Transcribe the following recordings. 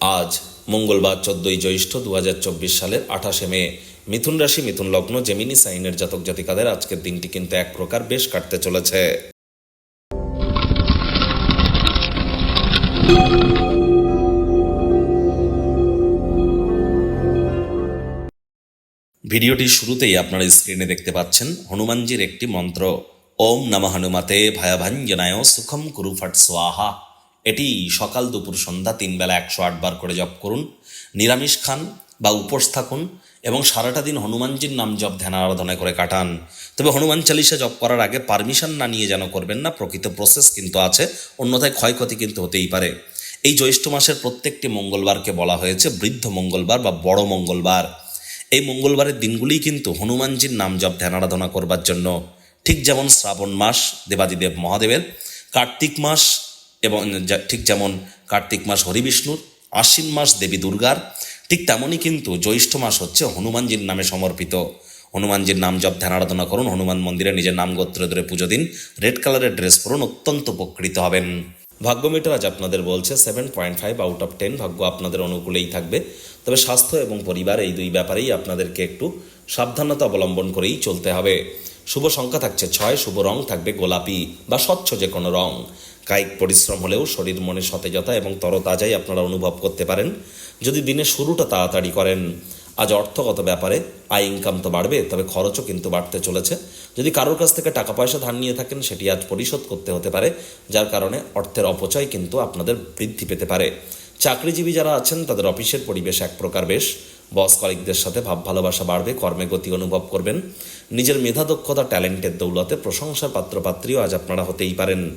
আজ মঙ্গলবার চোদ্দই জ্যৈষ্ঠ দু হাজার চব্বিশ সালের আঠাশে মে। মিথুন রাশি, মিথুন লগ্ন জেমিনি সাইনের জাতক জাতিকাদের আজকের দিনটি কিন্তু এক প্রকার বেশ কাটতে চলেছে। ভিডিওটির শুরুতেই আপনারা স্ক্রিনে দেখতে পাচ্ছেন হনুমানজির একটি মন্ত্র। ওম নম হনুমাতে ভয়াভাঞ্জনায় সুখম কুরু ফট সোয়াহা এটি সকাল দুপুর সন্ধ্যা তিন বেলা একশো আটবার করে জপ করুন, নিরামিষ খান বা উপোস থাকুন এবং সারাটা দিন হনুমানজির নাম জপ, ধ্যান আরাধনা করে কাটান। তবে হনুমান চালিসা জপ করার আগে পারমিশন না নিয়ে যেন করবেন না, প্রকৃত প্রসেস কিন্তু আছে, অন্যথায় ক্ষয়ক্ষতি কিন্তু হতেই পারে। এই জ্যৈষ্ঠ মাসের প্রত্যেকটি মঙ্গলবারকে বলা হয়েছে বৃদ্ধ মঙ্গলবার বা বড় মঙ্গলবার। এই মঙ্গলবারের দিনগুলি কিন্তু হনুমানজির নাম জপ, ধ্যান আরাধনা করবার জন্য। ঠিক যেমন শ্রাবণ মাস, দেবাদিদেব মহাদেবের, কার্তিক মাস এবং ঠিক যেমন কার্তিক মাস হরিবিষ্ণুর, আশ্বিন মাস দেবী দুর্গার, ঠিক তেমনই কিন্তু জ্যৈষ্ঠ মাস হচ্ছে হনুমানজির নামে সমর্পিত। হনুমানজির নাম জপ, ধ্যান, আরাধনা করুন, হনুমান মন্দিরে নিজের নাম গোত্র ধরে পুজো দিন, রেড কালারের ড্রেস পরুন, অত্যন্ত উপকৃত হবেন। ভাগ্য মিটার আজ আপনাদের বলছে seven point five out of ten ভাগ্য আপনাদের অনুকূলেই থাকবে। তবে স্বাস্থ্য এবং পরিবার এই দুই ব্যাপারেই আপনাদেরকে একটু সাবধানতা অবলম্বন করেই চলতে হবে। শুভ সংখ্যা থাকছে ছয়, শুভ রং থাকবে গোলাপি বা স্বচ্ছ যে কোনো রং। কায়িক পরিশ্রম হলেও শরীর, মনে সতেজতা এবং তরতাজাই আপনারা অনুভব করতে পারেন। যদি দিনের শুরুটা তাড়াতাড়ি করেন, আজ অর্থগত ব্যাপারে আয় ইনকাম তো বাড়বে, তবে খরচও কিন্তু বাড়তে চলেছে। যদি কারোর কাছ থেকে টাকা পয়সা ধার নিয়ে থাকেন, সেটি আজ পরিশোধ করতে হতে পারে, যার কারণে অর্থের অপচয় কিন্তু আপনাদের বৃদ্ধি পেতে পারে। চাকরিজীবী যারা আছেন, তাদের অফিসের পরিবেশ এক প্রকার বেশ। বস কলিকদের সাথে ভাব ভালোবাসা বাড়বে, কর্মে গতি অনুভব করবেন। নিজের মেধা দক্ষতা, ট্যালেন্টের দৌলতে প্রশংসার পাত্রপাত্রীও আজ আপনারা হতেই পারেন।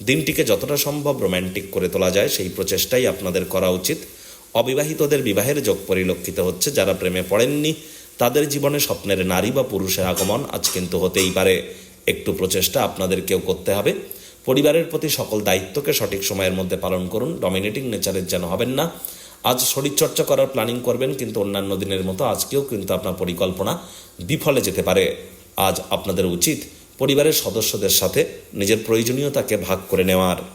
দিনটিকে যতটা সম্ভব রোম্যান্টিক করে তোলা যায়, সেই প্রচেষ্টাই আপনাদের করা উচিত। অবিবাহিতদের বিবাহের যোগ পরিলক্ষিত হচ্ছে, যারা প্রেমে পড়েননি, তাদের জীবনে স্বপ্নের নারী বা পুরুষের আগমন আজ কিন্তু হতেই পারে। একটু প্রচেষ্টা আপনাদেরকেও করতে হবে। পরিবারের প্রতি সকল দায়িত্বকে সঠিক সময়ের মধ্যে পালন করুন ডমিনেটিং নেচারের যেন হবেন না। আজ শরীরচর্চা করার প্ল্যানিং করবেন, কিন্তু অন্যান্য দিনের মতো আজকেও কিন্তু আপনার পরিকল্পনা বিফলে যেতে পারে। আজ আপনাদের উচিত পরিবারের সদস্যদের সাথে নিজের প্রয়োজনীয়তাকে ভাগ করে নেওয়ার।